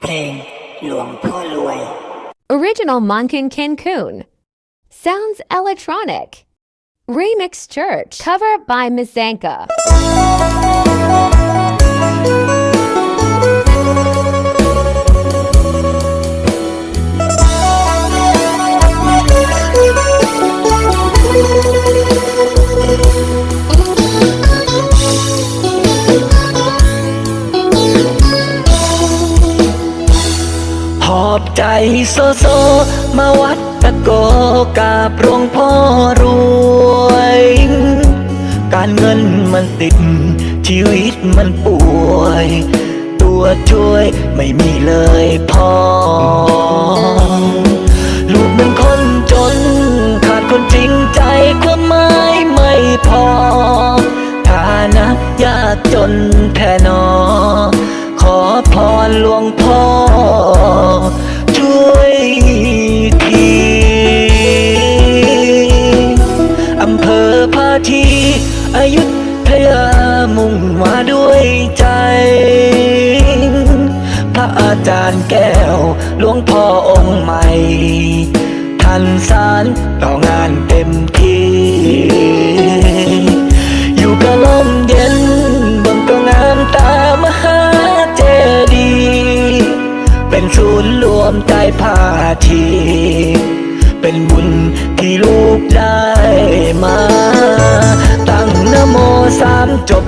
เพลงหลวงพ่อรวย Original Monkin Cancun. Sounds electronic. Remix Church. Cover by Mizanka. อบใจโซโซ มาวัดตะโกกาบหลวงพ่อรวย การเงินมันติด ชีวิตมันป่วย ตัวช่วยไม่มีเลยพ่อลูกเป็นคนจน ขาดคนจริงใจความหมายไม่พอ ฐานะยากจนแท่นอขอพร มุ่งมาด้วยใจ พระอาจารย์แก้วหลวงพ่อองค์ใหม่ท่านสารต่องานเต็มที่ อยู่กับลมเย็นบนก็งามตามหาเจดีย์เป็นศูนย์รวมใจพาที เป็นบุญที่ลูกได้มา ตั้งนโมสามจบ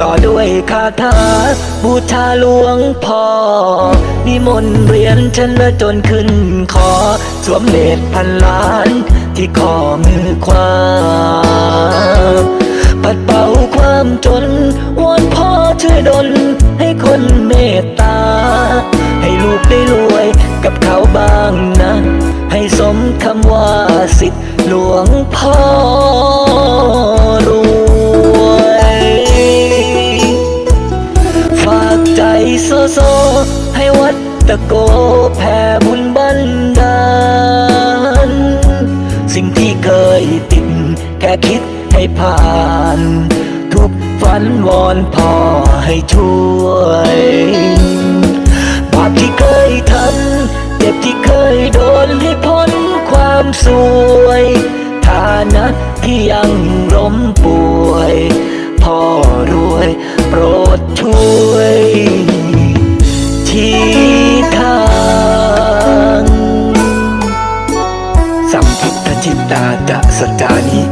ต่อด้วยคาถาบูชาหลวงพ่อ นิมนต์เรียนฉันละจนขึ้นขอ สวมเลดพันล้านที่ข้อมือขวาปัดเป่าความจนวอนพ่อช่วยดล ให้คนเมตตา ให้ลูกได้รวยกับเขาบ้างนะ ให้สมคำว่าสิทธิหลวงพ่อรวยฝากใจโซโซ ให้วัดตะโกแผ่บุญบันดาล สิ่งที่เคยติดแค่คิดให้ผ่านทุกฝันวอนพ่อให้ช่วย สวย ฐานะที่ยังล้มป่วย พ่อรวยโปรดช่วยชี้ทางสัมพุทธจิตตาจะสจานิ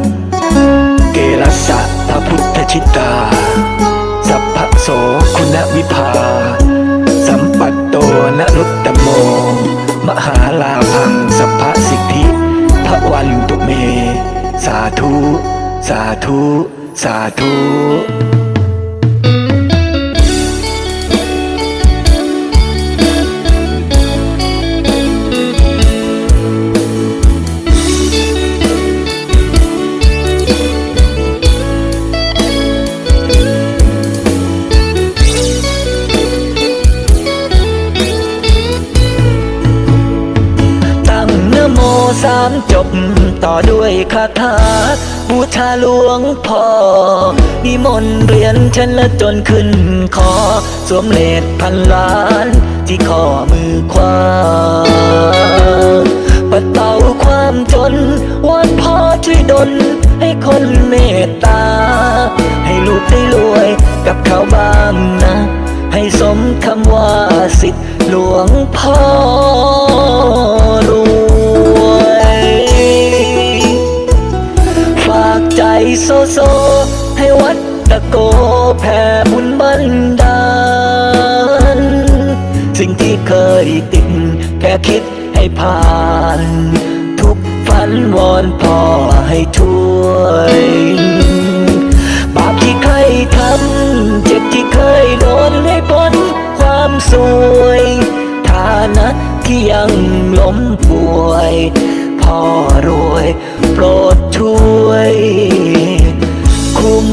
เกรัสสะพระพุทธชิตา สัพพโสคุณวิภา สัมปัตโตนรุต สาธุ สาธุ สามจบต่อด้วยคาถาบูชาหลวงพ่อนิมนต์เรียนฉันละจนขึ้นคอสวมเลดพันล้าน ที่ข้อมือขวาปัดเป่าความจนวอนพ่อช่วยดลให้คนเมตตา ให้ลูกได้รวยกับเขาบ้างนะ ให้สมคำว่าสิทธิหลวงพ่อ โซโซ ให้วัดตะโกแผ่บุญบันดาล สิ่งที่เคยติดแค่คิดให้ผ่าน ทุกฝันวอนพ่อให้ช่วย บาปที่เคยทำ เจ็บที่เคยโดนให้พ้นความสวย ฐานะที่ยังล้มป่วย พ่อรวย โปรดช่วย คุ้ม